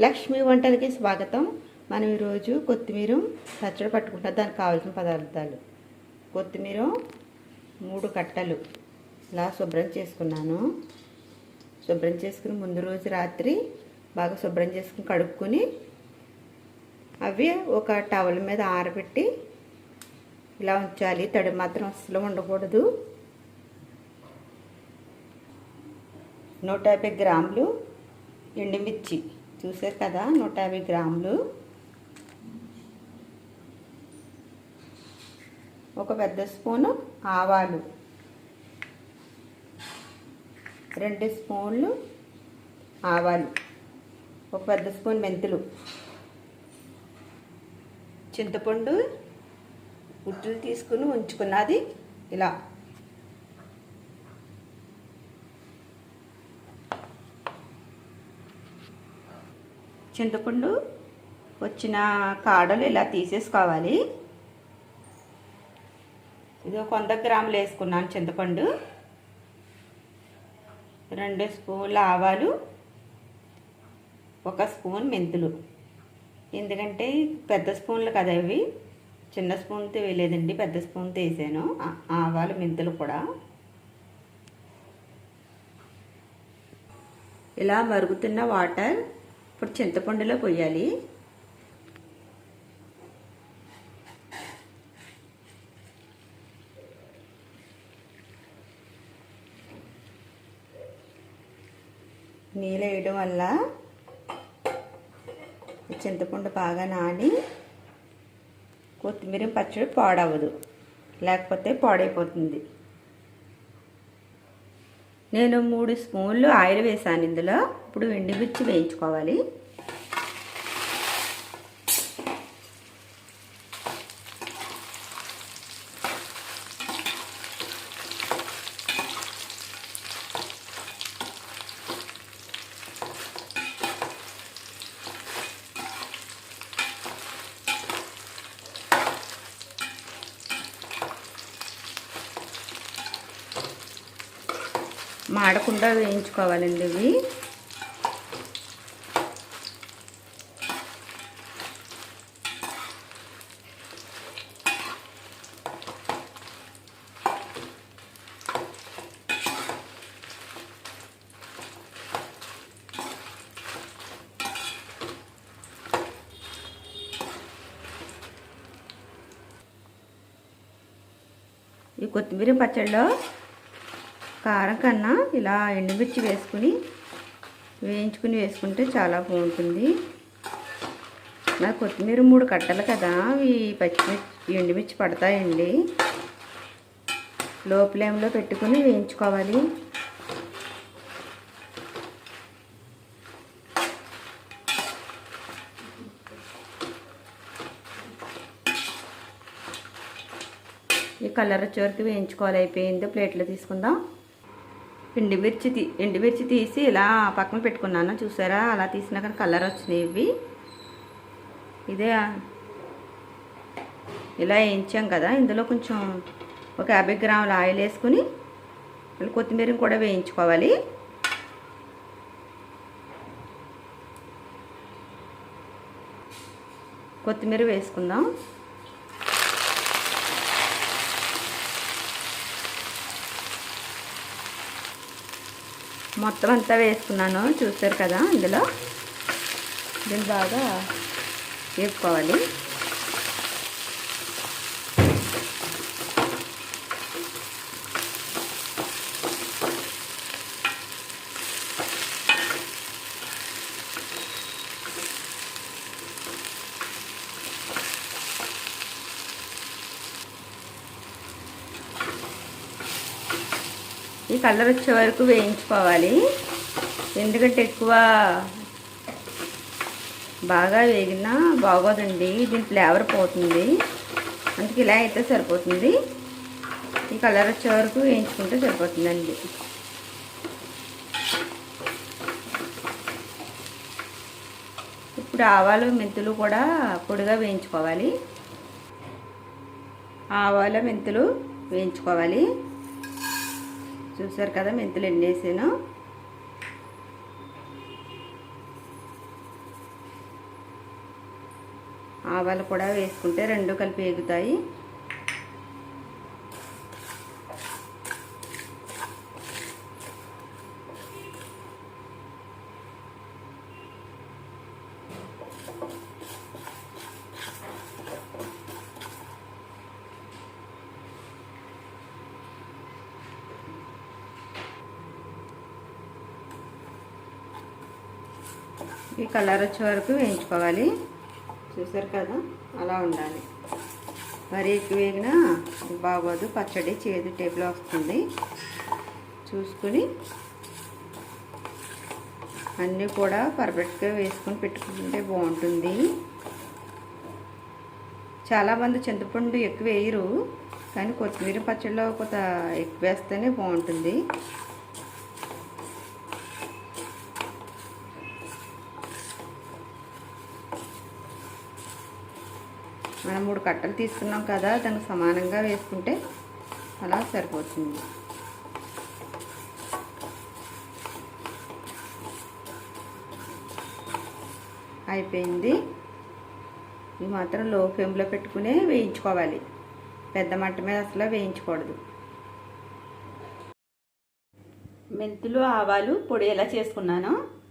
లక్ష్మి వంటలకి స్వాగతం. మనం ఈరోజు కొత్తిమీర పచ్చడి పట్టుకుంటాం. దానికి కావాల్సిన పదార్థాలు. కొత్తిమీర మూడు కట్టలు. ఇలా శుభ్రం చేసుకున్నాను. శుభ్రం చేసుకుని ముందు రోజు రాత్రి బాగా శుభ్రం చేసుకుని కడుక్కొని అవి ఒక టవల్ మీద ఆరబెట్టి ఇలా ఉంచాలి. తడి మాత్రం అస్సలు ఉండకూడదు. నూట యాభై గ్రాములు ఎండుమిర్చి. చూసారు కదా నూట యాభై గ్రాములు. ఒక పెద్ద స్పూను ఆవాలు. రెండు స్పూన్లు ఆవాలు. ఒక పెద్ద స్పూన్ మెంతులు. చింతపండు ఉట్టులు తీసుకుని ఉంచుకున్నది ఇలా. చింతపండు వచ్చిన కాడలు ఇలా తీసేసుకోవాలి. ఇది ఒక వంద గ్రాములు వేసుకున్నాను చింతపండు. రెండు స్పూన్ల ఆవాలు ఒక స్పూన్ మెంతులు. ఎందుకంటే పెద్ద స్పూన్లు కదా ఇవి. చిన్న స్పూన్తో వేయలేదండి పెద్ద స్పూన్తో వేసాను ఆవాలు మెంతులు కూడా. ఇలా మరుగుతున్న వాటర్ ఇప్పుడు చింతపండులో పోయాలి నీళ్ళు వేయడం వల్ల చింతపండు బాగా నాని కొత్తిమీర పచ్చడి పాడవదు. లేకపోతే పాడైపోతుంది. నేను మూడు స్పూన్లు ఆయిల్ వేసాను ఇందులో. ఇప్పుడు ఎండుమిర్చి వేయించుకోవాలి. మాడకుండా వేయించుకోవాలండి ఇవి. ఈ కొత్తిమీర పచ్చడిలో కారం కన్నా ఇలా ఎండుమిర్చి వేసుకుని వేయించుకుని వేసుకుంటే చాలా బాగుంటుంది. నా కొత్తిమీర మూడు కట్టలు కదా ఈ పచ్చిమిర్చి ఎండుమిర్చి పడతాయండి. లో ఫ్లేమ్లో పెట్టుకుని వేయించుకోవాలి. ఈ కలర్ వచ్చేవరకు వేయించుకోవాలి. అయిపోయింది. ప్లేట్లో తీసుకుందాం. ఎండుమిర్చి తీ ఎండుమిర్చి తీసి ఇలా పక్కన పెట్టుకున్నాను. చూసారా? అలా తీసినా కానీ కలర్ వచ్చినాయి ఇవి. ఇదే ఇలా వేయించాం కదా. ఇందులో కొంచెం ఒక యాభై గ్రాముల ఆయిల్ వేసుకుని మళ్ళీ కూడా వేయించుకోవాలి. కొత్తిమీర వేసుకుందాం. మొత్తం అంతా వేసుకున్నాను. చూసారు కదా ఇందులో. దీన్ని బాగా వేసుకోవాలి కలర్ వచ్చే వరకు వేయించుకోవాలి. ఎందుకంటే ఎక్కువ బాగా వేగినా బాగోదండి. దీని ఫ్లేవర్ పోతుంది. అందుకే ఇలా అయితే సరిపోతుంది. ఈ కలర్ వచ్చే వరకు వేయించుకుంటే సరిపోతుందండి. ఇప్పుడు ఆవాలు మెంతులు కూడా పొడిగా వేయించుకోవాలి. ఆవాలు మెంతులు వేయించుకోవాలి. చూసారు కదా మెంతులు ఎన్ని వేసాను ఆవాలు కూడా వేసుకుంటే రెండు కలిపి ఎగుతాయి. ఈ కలర్ వచ్చే వరకు వేయించుకోవాలి. చూసారు కదా? అలా ఉండాలి. మరి ఎక్కువ వేగినా బాగోదు. పచ్చడి చేదు టేబుల్ వస్తుంది. చూసుకుని అన్నీ కూడా పర్ఫెక్ట్గా వేసుకొని పెట్టుకుంటే బాగుంటుంది. చాలామంది చింతపండు ఎక్కువ వేయరు కానీ కొత్తిమీర పచ్చడిలో కొంత ఎక్కువ వేస్తేనే బాగుంటుంది. మనం మూడు కట్టలు తీసుకున్నాం కదా దానికి సమానంగా వేసుకుంటే అలా సరిపోతుంది. అయిపోయింది. ఇది మాత్రం లో ఫ్లేమ్లో పెట్టుకునే వేయించుకోవాలి. పెద్ద మంట మీద అసలు వేయించకూడదు. మెంతులు ఆవాలు పొడి ఎలా చేసుకున్నాను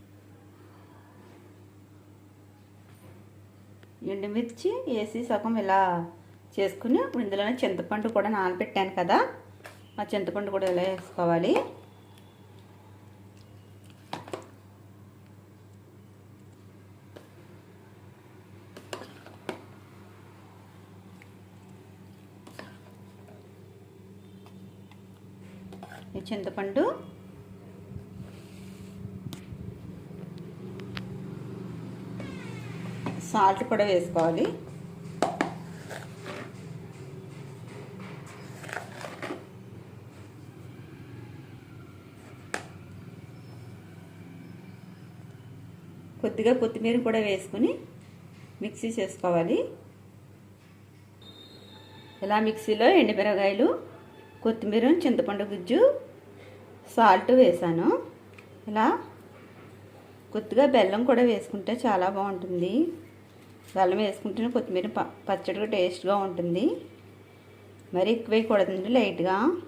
ఎండుమిర్చి వేసి సగం ఇలా చేసుకుని ఇప్పుడు ఇందులోనే చింతపండు కూడా నానబెట్టాను కదా. ఆ చింతపండు కూడా ఇలా వేసుకోవాలి. ఈ చింతపండు సాల్ట్ కూడా వేసుకోవాలి. కొద్దిగా కొత్తిమీర కూడా వేసుకుని మిక్సీ చేసుకోవాలి. ఇలా మిక్సీలో ఎండుమిరగాయలు కొత్తిమీర చింతపండు గుజ్జు సాల్ట్ వేసాను. ఇలా కొద్దిగా బెల్లం కూడా వేసుకుంటే చాలా బాగుంటుంది. బెల్లం వేసుకుంటేనే కొత్తిమీర పచ్చడిగా టేస్ట్గా ఉంటుంది. మరి ఎక్కువ వేయకూడదండి లైట్గా.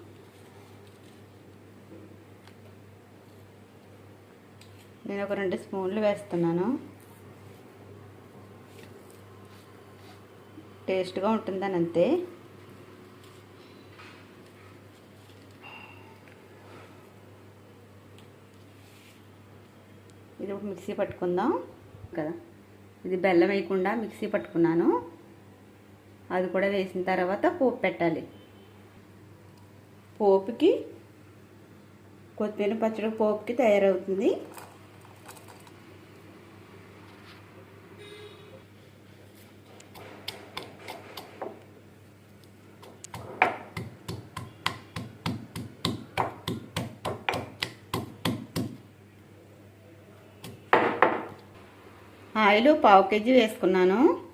నేను ఒక రెండు స్పూన్లు వేస్తున్నాను. టేస్ట్గా ఉంటుందని అంతే. ఇది ఒక మిక్సీ పట్టుకుందాం. కదా. ఇది బెల్లం వేయకుండా మిక్సీ పట్టుకున్నాను. అది కూడా వేసిన తర్వాత పోపు పెట్టాలి. పోపుకి కొత్తిమీర పచ్చడి పోపుకి తయారవుతుంది. ఆయిల్ పావు కేజీ వేసుకున్నాను.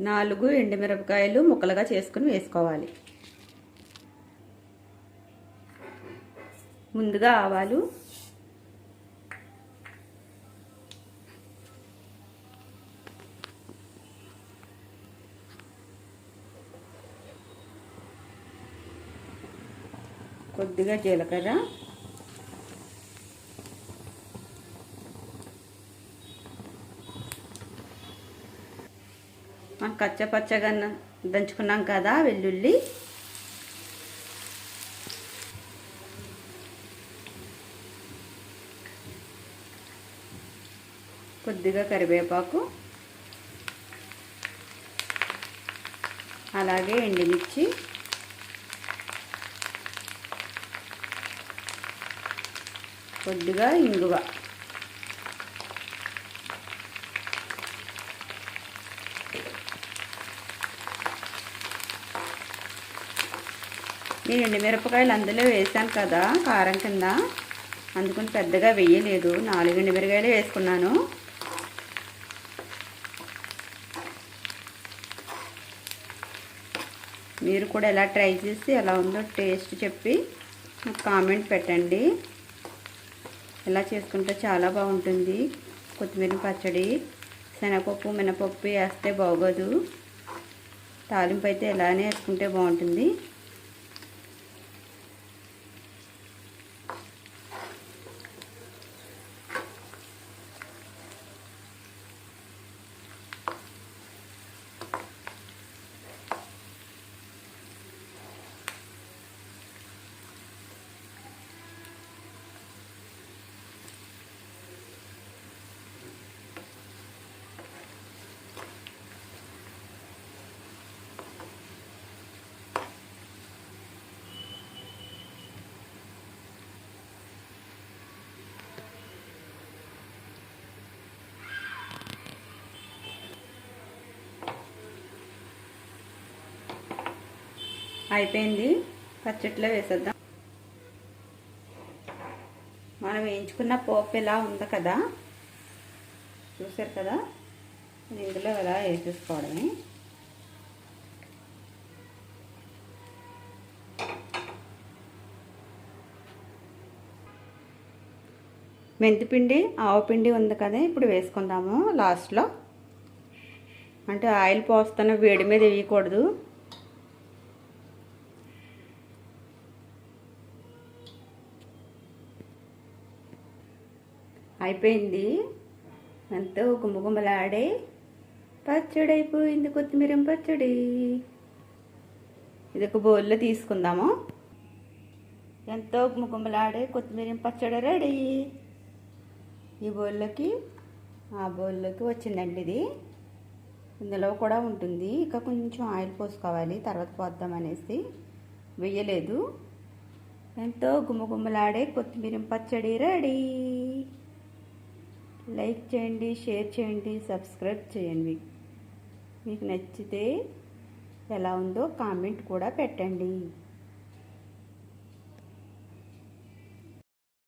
నాలుగు ఎండుమిరపకాయలు ముక్కలుగా చేసుకుని వేసుకోవాలి. ముందుగా ఆవాలు. కొద్దిగా జీలకర్ర. కచ్చపచ్చగా పచ్చగా దంచుకున్నాం కదా వెల్లుల్లి. కొద్దిగా కరివేపాకు. అలాగే ఎండుమిర్చి. కొద్దిగా ఇంగువ. నేను ఎండుమిరపకాయలు అందులో వేసాను కదా కారం కింద. అందుకని పెద్దగా వేయలేదు. నాలుగు ఎండుమిరకాయలు వేసుకున్నాను. మీరు కూడా ఎలా ట్రై చేసి ఎలా ఉందో టేస్ట్ చెప్పి నాకు కామెంట్ పెట్టండి. ఎలా చేసుకుంటే చాలా బాగుంటుంది. కొత్తిమీర పచ్చడి శనగపప్పు మినపప్పు వేస్తే బాగోదు. తాలింపు అయితే ఇలానే వేసుకుంటే బాగుంటుంది. అయిపోయింది. పచ్చట్లో వేసేద్దాం. మనం వేయించుకున్న పోపు ఇలా ఉంది కదా? చూసారు కదా? ఇందులో ఇలా వేసేసుకోవడమే. మెంతిపిండి ఆవపిండి ఉంది కదా? ఇప్పుడు వేసుకుందాము లాస్ట్లో. అంటే ఆయిల్ పోస్తున్న వేడి మీద వేయకూడదు. అయిపోయింది. ఎంతో గుమ్మగుమ్మలాడే పచ్చడి అయిపోయింది కొత్తిమీర పచ్చడి. ఇది ఒక బౌల్లో తీసుకుందాము. ఎంతో గుమ్మగుమ్మలాడే కొత్తిమీర పచ్చడి రెడీ. ఈ బౌల్లోకి ఆ బౌల్లోకి వచ్చిందండి ఇది. ఇందులో కూడా ఉంటుంది. ఇక కొంచెం ఆయిల్ పోసుకోవాలి. తర్వాత పోద్దాం అనేసి వెయ్యలేదు ఎంతో గుమ్మగుమ్మలాడే కొత్తిమీర పచ్చడి రెడీ. లైక్ చేయండి షేర్ చేయండి సబ్స్క్రైబ్ చేయండి. మీకు నచ్చితే ఎలా ఉందో కామెంట్ కూడా పెట్టండి.